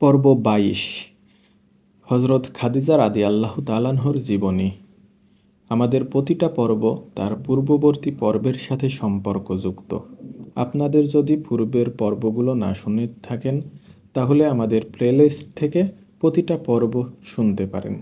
পর্ব বাইশ। হজরত খাদিজা রাদি আল্লাহ তালানহর জীবনী। আমাদের প্রতিটা পর্ব তার পূর্ববর্তী পর্বের সাথে সম্পর্কযুক্ত। আপনাদের যদি পূর্বের পর্বগুলো না শুনে থাকেন, তাহলে আমাদের প্লেলিস্ট থেকে প্রতিটা পর্ব শুনতে পারেন।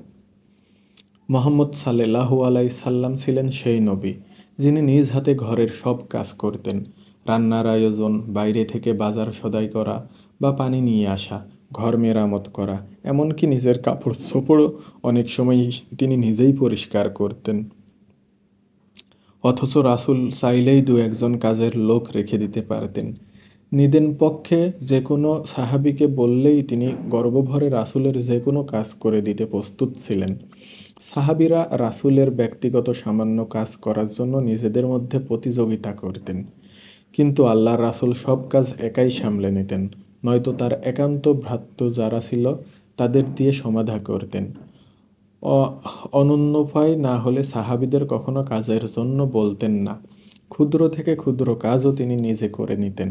মোহাম্মদ সাল্লাহু আলাই সাল্লাম ছিলেন সেই নবী, যিনি নিজ হাতে ঘরের সব কাজ করতেন। রান্নার আয়োজন, বাইরে থেকে বাজার সদাই করা বা পানি নিয়ে আসা ঘর মেরামত করা, এমনকি নিজের কাপড় চোপড়ও অনেক সময় তিনি নিজেই পরিষ্কার করতেন। অথচ রাসুল চাইলেই দু একজন কাজের লোক রেখে দিতে পারতেন। নিদেন পক্ষে যে কোনো সাহাবিকে বললেই তিনি গর্বভরে রাসুলের যে কোনো কাজ করে দিতে প্রস্তুত ছিলেন। সাহাবিরা রাসুলের ব্যক্তিগত সামান্য কাজ করার জন্য নিজেদের মধ্যে প্রতিযোগিতা করতেন। কিন্তু আল্লাহ রাসুল সব কাজ একাই সামলে নিতেন। নয়তো তার একান্ত ভ্রাত্য যারা ছিল তাদের দিয়ে সমাধা করতেন। অনুন্নপায় না হলে সাহাবিদের কখনো কাজের জন্য বলতেন না। ক্ষুদ্র থেকে ক্ষুদ্র কাজও তিনি নিজে করে নিতেন।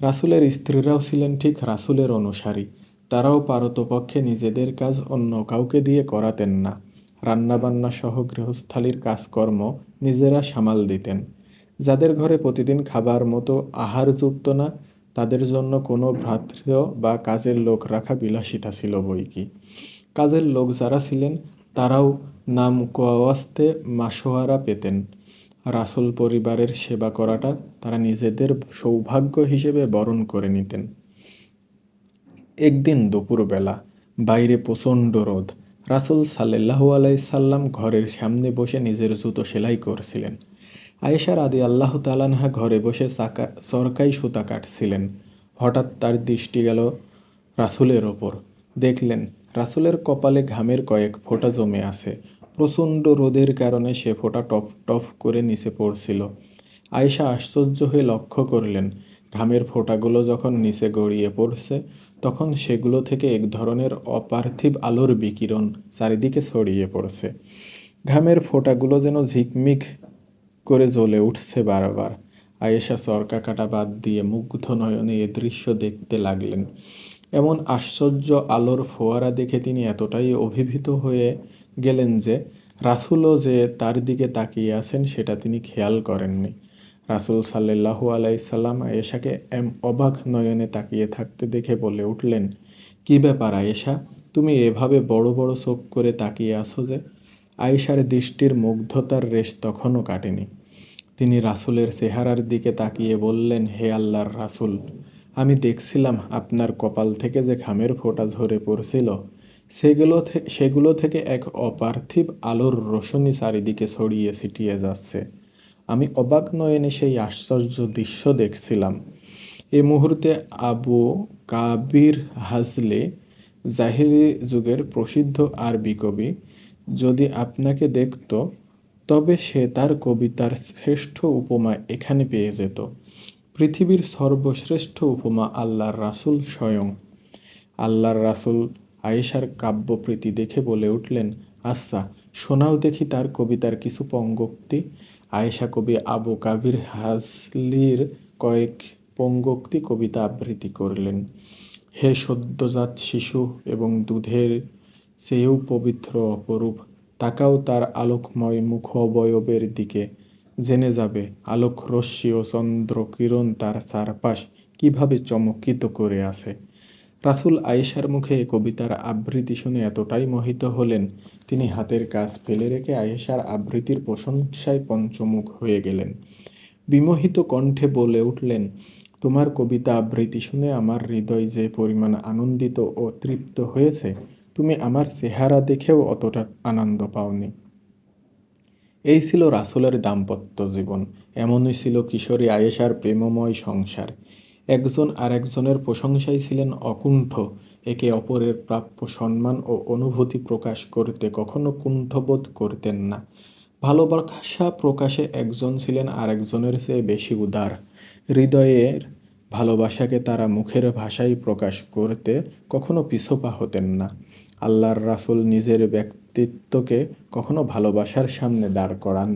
রাসুলের স্ত্রীরাও ছিলেন ঠিক রাসুলের অনুসারী। তারাও পারতপক্ষে নিজেদের কাজ অন্য কাউকে দিয়ে করাতেন না। রান্নাবান্না সহ গৃহস্থালির কাজকর্ম নিজেরা সামাল দিতেন। যাদের ঘরে প্রতিদিন খাবার মতো আহার জুটত না তাদের জন্য কোনো ভ্রাতৃ বা কাজের লোক রাখা বিলাসিতা ছিল বই কি? কাজের লোক যারা ছিলেন, তারাও নাম কোয়াস্তে মাসোয়ারা পেতেন। রাসুল পরিবারের সেবা করাটা তারা নিজেদের সৌভাগ্য হিসেবে বরণ করে নিতেন। একদিন দুপুরবেলা, বাইরে প্রচণ্ড রোদ। রাসুল সাল্লাহ আলাই সাল্লাম ঘরের সামনে বসে নিজের জুতো সেলাই করছিলেন। আয়েশার আদি আল্লাহ তালানহা ঘরে বসে চাকা চরকাই সুতা কাটছিলেন। হঠাৎ তার দৃষ্টি গেল রাসুলের ওপর। দেখলেন, রাসুলের কপালে ঘামের কয়েক ফোঁটা জমে আছে। প্রচণ্ড রোদের কারণে সে ফোঁটা টফ টফ করে নিচে পড়ছিল। আয়েশা আশ্চর্য হয়ে লক্ষ্য করলেন, ঘামের ফোঁটাগুলো যখন নিচে গড়িয়ে পড়ছে, তখন সেগুলো থেকে এক ধরনের অপার্থিব আলোর বিকিরণ চারিদিকে ছড়িয়ে পড়ছে। ঘামের ফোঁটাগুলো যেন ঝিকমিক করে জ্বলে উঠছে বারবার। আয়েশা সরকা কাটা বাদ দিয়ে মুগ্ধ নয়নে এ দৃশ্য দেখতে লাগলেন। এমন আশ্চর্য আলোর ফোয়ারা দেখে তিনি এতটাই অভিভূত হয়ে গেলেন যে, রাসুলও যে তার দিকে তাকিয়ে আছেন সেটা তিনি খেয়াল করেননি। রাসুল সাল্লাহু আলাইসাল্লাম আয়েশাকে এম অবাক নয়নে তাকিয়ে থাকতে দেখে বলে উঠলেন, কি ব্যাপার আয়েশা? তুমি এভাবে বড় বড় চোখ করে তাকিয়ে আসো যে? আয়েশার দৃষ্টির মুগ্ধতার রেশ তখনও কাটেনি। তিনি রাসুলের চেহারার দিকে তাকিয়ে বললেন, হে আল্লাহর রাসুল, আমি দেখছিলাম আপনার কপাল থেকে যে ঘামের ফোঁটা ঝরে পড়ছিল। সেগুলো সেগুলো থেকে এক অপার্থিব আলোর রোশনি চারিদিকে ছড়িয়ে ছিটিয়ে যাচ্ছে। আমি অবাক নয়নে সেই আশ্চর্য দৃশ্য দেখছিলাম। এ মুহূর্তে আবু কাবির হাজলে জাহিরি যুগের প্রসিদ্ধ আরবি কবি যদি আপনাকে দেখত, তবে সে তার কবিতার শ্রেষ্ঠ উপমা এখানে পেয়ে যেত। পৃথিবীর সর্বশ্রেষ্ঠ উপমা আল্লাহর রাসুল স্বয়ং। আল্লাহর রাসুল আয়েশার কাব্যপ্রীতি দেখে বলে উঠলেন আচ্ছা শোনাও দেখি তার কবিতার কিছু পঙ্গক্তি। আয়েশা কবি আবু কাবির হাজলির কয়েক পঙ্গক্তি কবিতা আবৃত্তি করলেন। হে সদ্যজাত শিশু এবং দুধের চেয়েও পবিত্র অপরূপ। তাকাও তার আলোকময় মুখ অবয়বের দিকে। জেনে যাবে আলোক রশ্মি ও চন্দ্র কিরণ তার চারপাশ কীভাবে চমকিত করে আছে। রাসুল আয়েশার মুখে কবিতার আবৃত্তি শুনে এতটাই মোহিত হলেন, তিনি হাতের কাজ ফেলে রেখে আয়েশার আবৃত্তির প্রশংসায় পঞ্চমুখ হয়ে গেলেন। বিমোহিত কণ্ঠে বলে উঠলেন, তোমার কবিতা আবৃত্তি শুনে আমার হৃদয় যে পরিমাণ আনন্দিত ও তৃপ্ত হয়েছে তুমি আমার চেহারা দেখেও অতটা আনন্দ পাওনি। এই ছিল রাসুলের দাম্পত্য জীবন, এমনই ছিল কিশোরী আয়েশার প্রেমময় সংসার। একজন আরেকজনের প্রশংসায় ছিলেন অকুণ্ঠ, একে অপরের প্রাপ্য সম্মান ও অনুভূতি প্রকাশ করতে কখনো কুণ্ঠবোধ করতেন না। ভালোবাসা প্রকাশে একজন ছিলেন আরেকজনের চেয়ে বেশি উদার। হৃদয়ের ভালোবাসাকে তারা মুখের ভাষায় প্রকাশ করতে কখনো পিছপা হতেন না। আল্লাহর রাসুল নিজের ব্যক্তিত্বকে কখনো ভালোবাসার সামনে দাঁড় করান